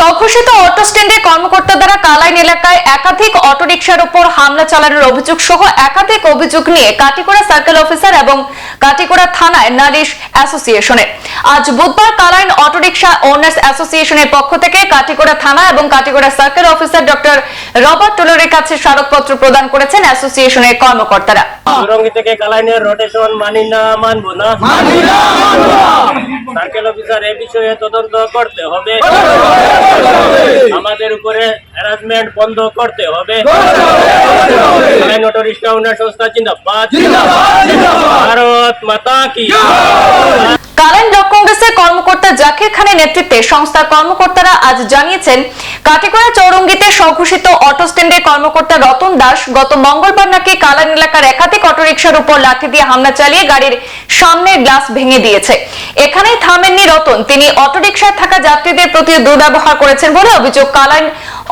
স্বঘোষিত অটো স্ট্যান্ডে কর্মকর্তা দ্বারা কালাইন এলাকায় একাধিক অটোরিকশার উপর হামলা চালানোর অভিযোগ সহ একাধিক অভিযোগ নিয়ে কাটিগড়া সার্কেল অফিসার এবং কাটিগড়া থানায় নারিশ অ্যাসোসিয়েশনের আজ বুধবার কালাইন অটোরিকশা ওনার্স অ্যাসোসিয়েশনের পক্ষ থেকে কাটিগড়া থানা এবং Katigorah circle officer doctor Robert টোলরের কাছে স্মারকপত্র প্রদান করেছেন অ্যাসোসিয়েশনের কর্মকর্তারা। সুরঙ্গি থেকে কালাইনের রোটেশন মানি না মানবো না। সার্কেল অফিসার এ বিষয়ে তদন্ত করতে হবে। আমাদের উপরে হ্যারাসমেন্ট বন্ধ করতে হবে। কালাইন অটো রিক্সা উন্নয়ন সংস্থা জিন্দাবাদ। ভারত মাতা কি। কালাইন জাকির খানের নেতৃত্বে সংস্থার কর্মকর্তারা আজ জানিয়েছেন, কাটিগড়া চৌরঙ্গিতে স্বঘোষিত অটো স্ট্যান্ডের কর্মকর্তা রতন দাস গত মঙ্গলবার নাকি কালান এলাকার একাধিক অটোরিকশার উপর লাঠি দিয়ে হামলা চালিয়ে গাড়ির সামনের গ্লাস ভেঙে দিয়েছে। এখানেই থামেননি রতন। তিনি অটোরিকশায় থাকা যাত্রীদের প্রতি দুর্ব্যবহার করেছেন বলে অভিযোগ। কালাইন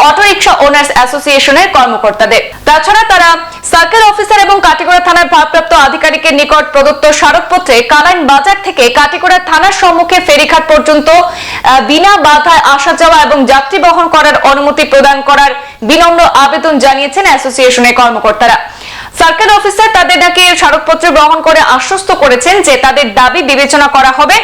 অটোরিকশা ওনার্স অ্যাসোসিয়েশনের কর্মকর্তাদের। তাছাড়া তারা সার্কেল অফিসার এবং কাটিগড়া থানার ভারপ্রাপ্ত আধিকারিকের নিকট প্রদত্ত স্মারকপত্রে কালাইন বাজার থেকে কাটিগড়া থানার সম্মুখে ফেরিঘাট পর্যন্ত বিনা বাধায় আসা যাওয়া এবং যাত্রী বহন করার অনুমতি প্রদান করার বিনম্র আবেদন জানিয়েছেন অ্যাসোসিয়েশনের কর্মকর্তারা। সার্কেল অফিসার তাদের নাকি স্মারকপত্র গ্রহণ করে আশ্বস্ত করেছেন যে তাদের দাবি বিবেচনা করা হবে।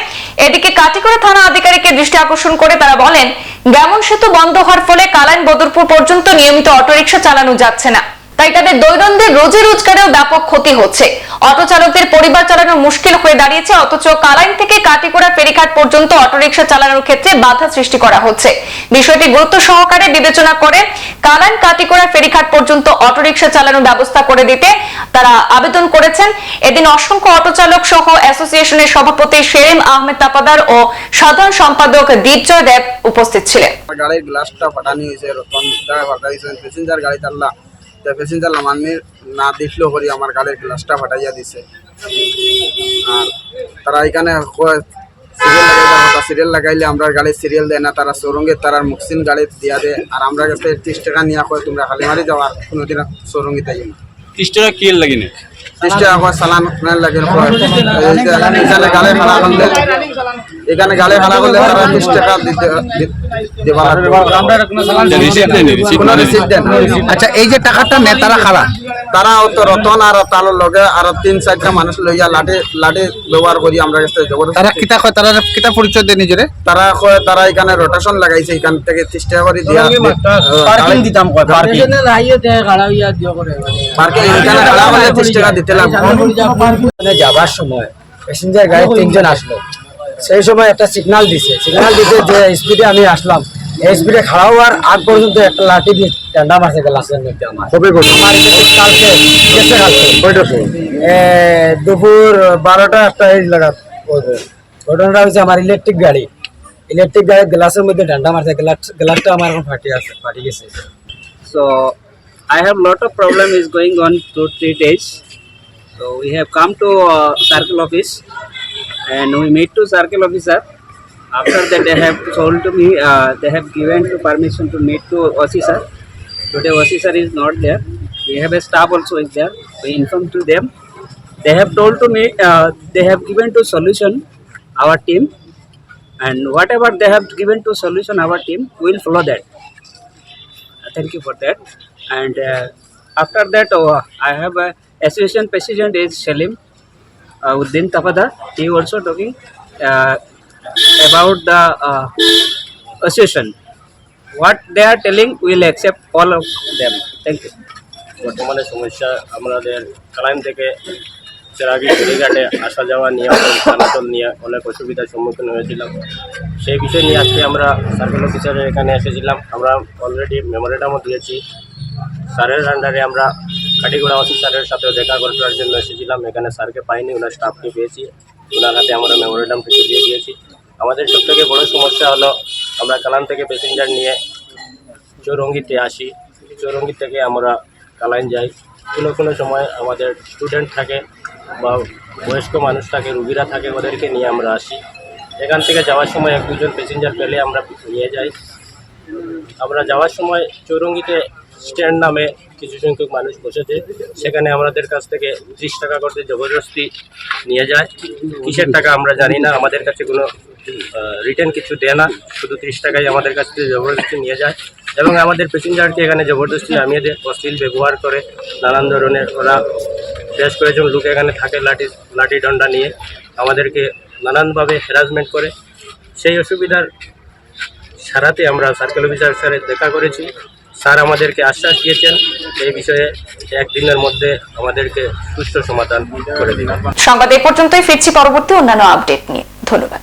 এদিকে কাটিগড়া থানা আধিকারিকের দৃষ্টি আকর্ষণ করে তারা বলেন গ্যামন সেতু বন্ধ হওয়ার ফলে কালাইন বদরপুর পর্যন্ত নিয়মিত অটোরিকশা চালানো যাচ্ছে না। তাই তাদের দৈনন্দিন রোজি রোজগারেও ব্যাপক ক্ষতি হচ্ছে। অটো চালকদের পরিবার চালানো মুশকিল হয়ে দাঁড়িয়েছে, অথচ কালাইন থেকে কাটিগড়া ফেরিঘাট পর্যন্ত অটোরিকশা চালানোর ক্ষেত্রে বাধা সৃষ্টি করা হচ্ছে। বিষয়টি গুরুত্ব সহকারে বিবেচনা করে কালাইন কাটিগড়া ফেরিঘাট পর্যন্ত অটোরিকশা চালানোর ব্যবস্থা করে দিতে তারা আবেদন করেছেন। এদিন অসংখ্য অটো চালক সহ অ্যাসোসিয়েশনের সভাপতি শেরিম আহমেদ তাপাদার ও সাধারণ সম্পাদক দীপজয় দেব উপস্থিত ছিলেন। গাড়ির গ্লাসটা ফাটানি হয়েছে, রতন প্যাসেঞ্জার গাড়ি তাল্লা। তো প্যাসেঞ্জার নামানি না দেখলেও করি আমার গাড়ির গ্লাসটা ফাটাইয়া দিছে। আর তারা এখানে সিরিয়াল লাগাইলে আমরা গাড়ির সিরিয়াল দেয় না, তারা সৌরঙ্গে তারা মুকসিন গাড়ি দিয়া দেয়। আর আমরা কাছে ত্রিশ টাকা নিয়ে তোমরা হালিমারি যাও, আর কোনোদিন সৌরঙ্গি তাই না। ত্রিশ টাকা কি লাগে ত্রিশ টাকা কয় সালান আপনার লাগে কয়। এই যে এখানে গাড়ি ভাড়া করলে এখানে গাড়ি ভাড়া করলে তারা বিশ টাকা দিতে আচ্ছা এই যে টাকাটা নেতারা খারা তারা তো রতন আর তার লগে আর তিন চারটা মানুষ লইয়া লাঠি লাঠি ব্যবহার করি আমরা কাছে জবরদস্তি তারা কিতা কয় তারা কিতা পরিচয় দেয় নিজেরে তারা কয় তারা এখানে রোটেশন লাগাইছে এখান থেকে টাকা করে দিয়া। পার্কিং দিতাম কয় পার্কিং পার্কিং এখানে ভাড়া করলে ত্রিশ টাকা দিতে লাগবে মানে যাবার সময় প্যাসেঞ্জার গাড়ি তিনজন আসলো। সেই সময় একটা সিগন্যাল দিছে। সিগন্যাল দিছে যে স্পিডে আমি আসলাম। এই স্পিডে খাড়া হওয়ার আগ পর্যন্ত একটা লাঠি দিয়ে ডান্ডা মারছে গ্লাসের মধ্যে আমার। কবে করছ আমার কালকে গেছে কালকে। কয়টার সময়? দুপুর বারোটা একটা এই লাগাত ঘটনাটা হচ্ছে আমার ইলেকট্রিক গাড়ি। ইলেকট্রিক গাড়ির গ্লাসের মধ্যে ডান্ডা মারছে গ্লাস গ্লাসটা আমার এখন ফাটি আছে ফাটি গেছে। I have lot of problem is going on two three days. So we have come to uh, circle office and we meet to circle officer. After that they have told to me uh, they have given to permission to meet to OC sir. Today OC sir is not there. We have a staff also is there. We inform to them. They have told to me uh, they have given to solution our team and whatever they have given to solution our team we will follow that thank you for that and uh, after that uh, i have a association president is Salim uh, Uddin Tapada he also talking uh, about the uh, association. What they are telling we will accept all of them. Thank you. বর্তমানে সমস্যা আমাদের কালাইন থেকে চেরাগি ফেরিঘাটে আসা যাওয়া নিয়ে জানাতন নিয়ে অনেক অসুবিধার সম্মুখীন হয়েছিলাম। সেই বিষয় নিয়ে আজকে আমরা সার্কেল অফিসারের এখানে এসেছিলাম। আমরা অলরেডি মেমোরেন্ডামও দিয়েছি। স্যারের আন্ডারে আমরা কাটিগোড়া অফিস স্যারের সাথেও দেখা করার জন্য এসেছিলাম। এখানে স্যারকে পাইনি ওনার স্টাফকে পেয়েছি। ওনার হাতে আমরা মেমোরেন্ডাম কিছু দিয়ে দিয়েছি। আমাদের সবথেকে বড় সমস্যা হলো আমরা কালান থেকে প্যাসেঞ্জার নিয়ে চৌরঙ্গিতে আসি। চৌরঙ্গি থেকে আমরা কালাইন যাই। কোনো কোনো সময় আমাদের স্টুডেন্ট থাকে বা বয়স্ক মানুষ থাকে, রুগীরা থাকে, ওদেরকে নিয়ে আমরা আসি। এখান থেকে যাওয়ার সময় এক দুজন প্যাসেঞ্জার পেলে আমরা নিয়ে যাই। আমরা যাওয়ার সময় চৌরঙ্গিতে স্ট্যান্ড নামে কিছু সংখ্যক মানুষ বসেছে। সেখানে আমাদের কাছ থেকে ত্রিশ টাকা করতে জবরদস্তি নিয়ে যায়। কিসের টাকা আমরা জানি না। আমাদের কাছে কোনো রিটার্ন কিছু দেয় না, শুধু তিরিশ টাকায় আমাদের কাছ থেকে জবরদস্তি নিয়ে যায়। এবং আমাদের প্যাসেঞ্জারকে এখানে জবরদস্তি নামিয়ে দেয়, অশ্লীল ব্যবহার করে, নানান ধরনের ওরা বেশ কয়েকজন লোক এখানে থাকে লাঠি লাঠি ডন্ডা নিয়ে। আমাদেরকে নানানভাবে হ্যারাসমেন্ট করে। সেই অসুবিধার সারাতে আমরা সার্কেল অফিসার স্যারের দেখা করেছি। স্যার আমাদেরকে আশ্বাস দিয়েছেন, এই বিষয়ে একদিনের মধ্যে আমাদেরকে সুষ্ঠু সমাধান করে দিবেন। সংবাদ এ পর্যন্তই, ফিরছি পরবর্তী অন্যান্য আপডেট নিয়ে। ধন্যবাদ।